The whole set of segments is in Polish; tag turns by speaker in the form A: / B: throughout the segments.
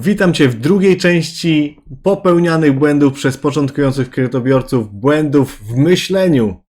A: Witam Cię w drugiej części popełnianych błędów przez początkujących kredytobiorców, błędów w myśleniu.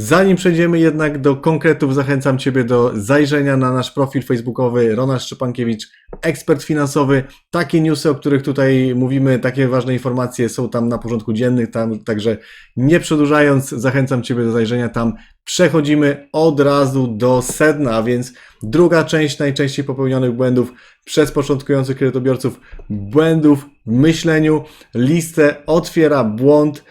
A: Zanim przejdziemy jednak do konkretów, zachęcam Ciebie do zajrzenia na nasz profil facebookowy Ronald Szczepankiewicz, ekspert finansowy. Takie newsy, o których tutaj mówimy, takie ważne informacje są tam na porządku dziennym, tam, także nie przedłużając, zachęcam Ciebie do zajrzenia tam. Przechodzimy od razu do sedna, a więc druga część najczęściej popełnionych błędów przez początkujących kredytobiorców, błędów w myśleniu. Listę otwiera błąd,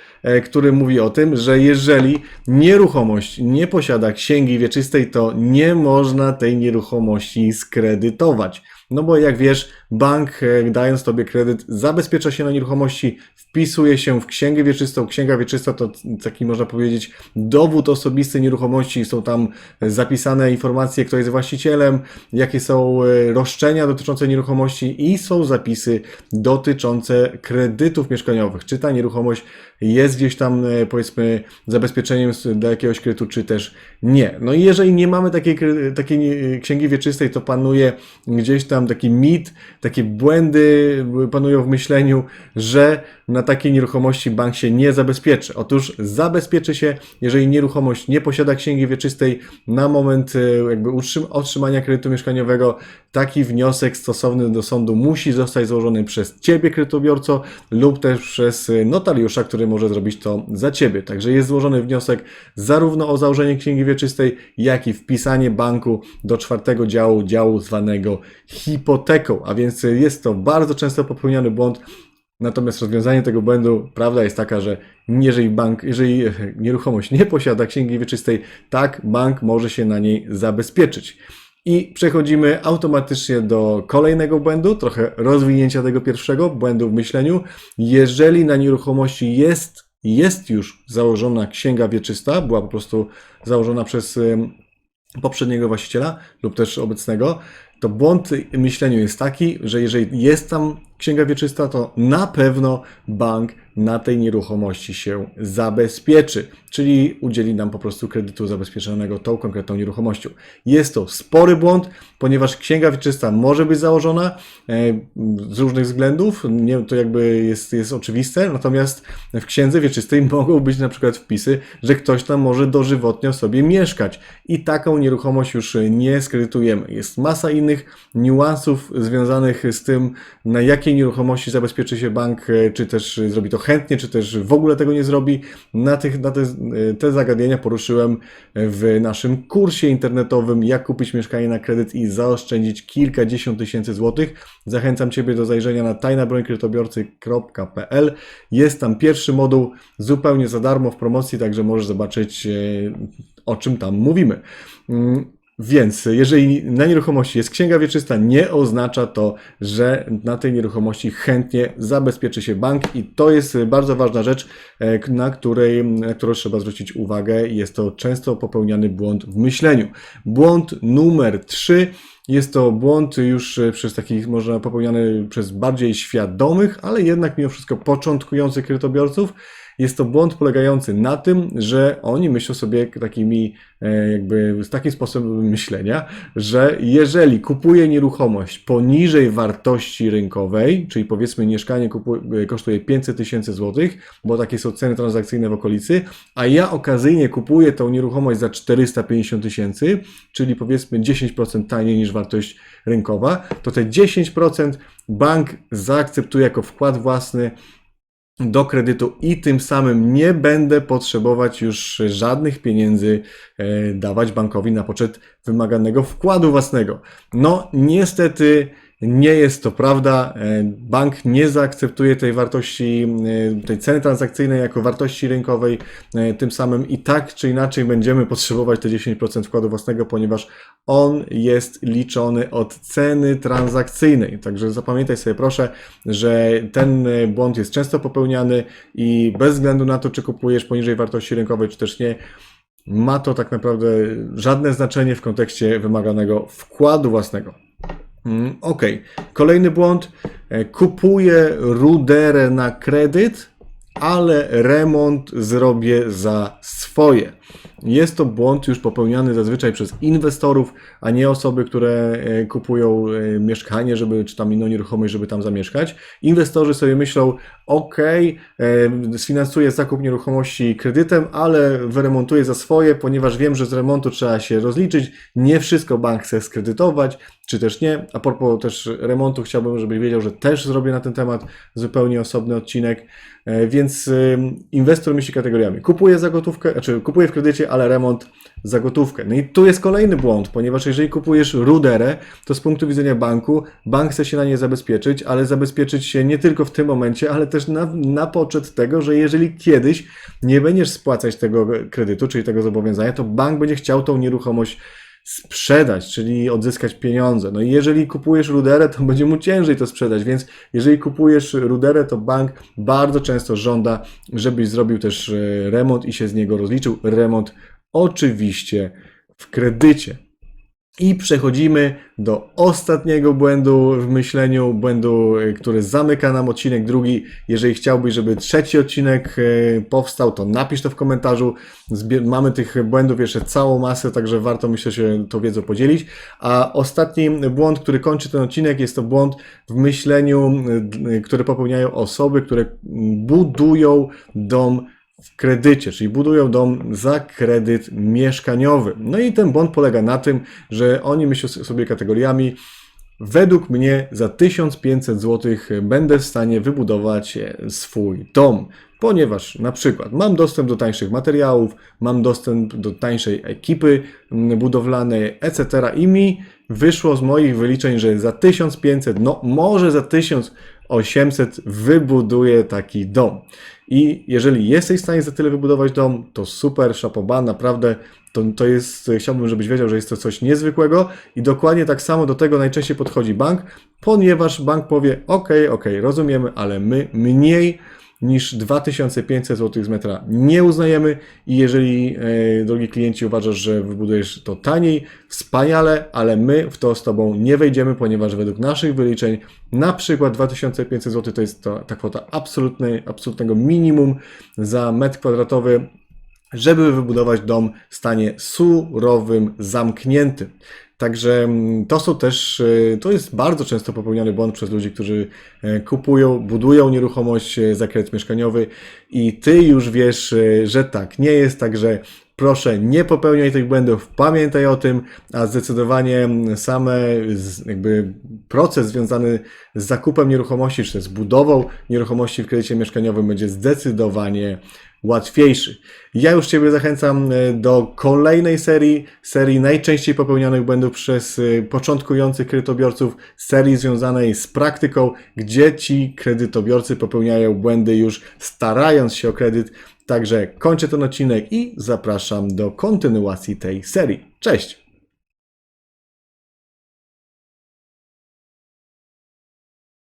A: który mówi o tym, że jeżeli nieruchomość nie posiada księgi wieczystej, to nie można tej nieruchomości skredytować. No bo jak wiesz, bank e, dając tobie kredyt zabezpiecza się na nieruchomości, wpisuje się w księgę wieczystą. Księga wieczysta to taki można powiedzieć dowód osobisty nieruchomości. Są tam zapisane informacje, kto jest właścicielem, jakie są e, roszczenia dotyczące nieruchomości i są zapisy dotyczące kredytów mieszkaniowych. Czy ta nieruchomość jest gdzieś tam e, powiedzmy zabezpieczeniem dla jakiegoś kredytu, czy też nie. No i jeżeli nie mamy takiej, takiej księgi wieczystej, to panuje gdzieś tam taki mit, takie błędy panują w myśleniu, że na takiej nieruchomości bank się nie zabezpieczy. Otóż zabezpieczy się, jeżeli nieruchomość nie posiada księgi wieczystej na moment e, jakby otrzymania kredytu mieszkaniowego, taki wniosek stosowny do sądu musi zostać złożony przez Ciebie, kredytobiorco, lub też przez e, notariusza, który może zrobić to za Ciebie. Także jest złożony wniosek zarówno o założenie księgi wieczystej, jak i wpisanie banku do czwartego działu, działu zwanego hipoteką. A więc jest to bardzo często popełniany błąd, Natomiast rozwiązanie tego błędu, prawda jest taka, że jeżeli bank, jeżeli e, nieruchomość nie posiada księgi wieczystej, tak bank może się na niej zabezpieczyć. I przechodzimy automatycznie do kolejnego błędu, trochę rozwinięcia tego pierwszego błędu w myśleniu. Jeżeli na nieruchomości jest, jest już założona księga wieczysta, była po prostu założona przez poprzedniego właściciela lub też obecnego, to błąd w myśleniu jest taki, że jeżeli jest tam księga wieczysta, to na pewno bank na tej nieruchomości się zabezpieczy, czyli udzieli nam po prostu kredytu zabezpieczonego tą konkretną nieruchomością. Jest to spory błąd, ponieważ księga wieczysta może być założona e, z różnych względów, nie, to jakby jest, jest oczywiste, natomiast w księdze wieczystej mogą być na przykład wpisy, że ktoś tam może dożywotnio sobie mieszkać i taką nieruchomość już nie skredytujemy. Jest masa innych niuansów związanych z tym, na jakiej nieruchomości zabezpieczy się bank, e, czy też zrobi to chętnie, czy też w ogóle tego nie zrobi. Na, tych, na te, te zagadnienia poruszyłem w naszym kursie internetowym Jak kupić mieszkanie na kredyt i zaoszczędzić kilkadziesiąt tysięcy złotych. Zachęcam Ciebie do zajrzenia na tajnabrońkredytobiorcy.pl. Jest tam pierwszy moduł zupełnie za darmo w promocji, także możesz zobaczyć e, o czym tam mówimy. Więc jeżeli na nieruchomości jest księga wieczysta, nie oznacza to, że na tej nieruchomości chętnie zabezpieczy się bank i to jest bardzo ważna rzecz, e, na, której, na którą trzeba zwrócić uwagę. Jest to często popełniany błąd w myśleniu. Błąd numer 3 jest to błąd już e, przez takich, może popełniany przez bardziej świadomych, ale jednak mimo wszystko początkujących kredytobiorców. Jest to błąd polegający na tym, że oni myślą sobie takimi, e, jakby z takim sposobem myślenia, że jeżeli kupuje nieruchomość poniżej wartości rynkowej, czyli powiedzmy mieszkanie kupu- e, kosztuje 500 tysięcy złotych, bo takie są ceny transakcyjne w okolicy, a ja okazyjnie kupuję tą nieruchomość za 450 tysięcy, czyli powiedzmy 10% taniej niż wartość rynkowa, to te 10% bank zaakceptuje jako wkład własny do kredytu i tym samym nie będę potrzebować już żadnych pieniędzy e, dawać bankowi na poczet wymaganego wkładu własnego. No, niestety nie jest to prawda. E, Bank nie zaakceptuje tej wartości, e, tej ceny transakcyjnej jako wartości rynkowej. E, Tym samym i tak czy inaczej będziemy potrzebować te 10% wkładu własnego, ponieważ on jest liczony od ceny transakcyjnej. Także zapamiętaj sobie proszę, że ten błąd jest często popełniany i bez względu na to, czy kupujesz poniżej wartości rynkowej, czy też nie, ma to tak naprawdę żadne znaczenie w kontekście wymaganego wkładu własnego. Mm, Ok, kolejny błąd. E, Kupuję ruderę na kredyt, ale remont zrobię za swoje. Jest to błąd już popełniany zazwyczaj przez inwestorów, a nie osoby, które e, kupują e, mieszkanie, żeby, czy tam inną nieruchomość, żeby tam zamieszkać. Inwestorzy sobie myślą, ok, sfinansuję zakup nieruchomości kredytem, ale wyremontuję za swoje, ponieważ wiem, że z remontu trzeba się rozliczyć. Nie wszystko bank chce skredytować, czy też nie. A propos też remontu, chciałbym, żebyś wiedział, że też zrobię na ten temat zupełnie osobny odcinek. E, Więc inwestor myśli kategoriami. Kupuje za gotówkę, znaczy kupuje w kredycie, ale remont za gotówkę. No i tu jest kolejny błąd, ponieważ jeżeli kupujesz ruderę, to z punktu widzenia banku, bank chce się na nie zabezpieczyć, ale zabezpieczyć się nie tylko w tym momencie, ale też na, na poczet tego, że jeżeli kiedyś nie będziesz spłacać tego kredytu, czyli tego zobowiązania, to bank będzie chciał tą nieruchomość sprzedać, czyli odzyskać pieniądze. No i jeżeli kupujesz ruderę, to będzie mu ciężej to sprzedać, więc jeżeli kupujesz ruderę, to bank bardzo często żąda, żebyś zrobił też e, remont i się z niego rozliczył. Remont oczywiście w kredycie. I przechodzimy do ostatniego błędu w myśleniu, błędu, y, który zamyka nam odcinek drugi. Jeżeli chciałbyś, żeby trzeci odcinek y, powstał, to napisz to w komentarzu. Mamy tych błędów jeszcze całą masę, także warto myślę się tą wiedzą podzielić. A ostatni błąd, który kończy ten odcinek, jest to błąd w myśleniu, y, który popełniają osoby, które budują dom w kredycie, czyli budują dom za kredyt mieszkaniowy. No i ten błąd polega na tym, że oni myślą sobie kategoriami. Według mnie za 1500 zł będę w stanie wybudować e, swój dom, ponieważ na przykład mam dostęp do tańszych materiałów, mam dostęp do tańszej ekipy budowlanej, etc. I mi wyszło z moich wyliczeń, że za 1500, no może za 1800 wybuduję taki dom. I jeżeli jesteś w stanie za tyle wybudować dom, to super, szapoba, naprawdę to, to jest, chciałbym, żebyś wiedział, że jest to coś niezwykłego i dokładnie tak samo do tego najczęściej podchodzi bank, ponieważ bank powie, ok, ok, rozumiemy, ale my mniej niż 2500 zł z metra nie uznajemy i jeżeli, e, drogi klienci, uważasz, że wybudujesz to taniej, wspaniale, ale my w to z Tobą nie wejdziemy, ponieważ według naszych wyliczeń na przykład 2500 zł to jest to, ta kwota absolutnej, absolutnego minimum za metr kwadratowy żeby wybudować dom w stanie surowym, zamkniętym. Także mm, to są też, e, to jest bardzo często popełniany błąd przez ludzi, którzy e, kupują, budują nieruchomość e, za kredyt mieszkaniowy i ty już wiesz, że tak nie jest, także proszę nie popełniaj tych błędów, pamiętaj o tym, a zdecydowanie same jakby proces związany z zakupem nieruchomości, czy z budową nieruchomości w kredycie mieszkaniowym będzie zdecydowanie łatwiejszy. Ja już Ciebie zachęcam e, do kolejnej serii, serii najczęściej popełnianych błędów przez e, początkujących kredytobiorców, serii związanej z praktyką, gdzie ci kredytobiorcy popełniają błędy już starając się o kredyt. Także kończę ten odcinek i zapraszam do kontynuacji tej serii. Cześć!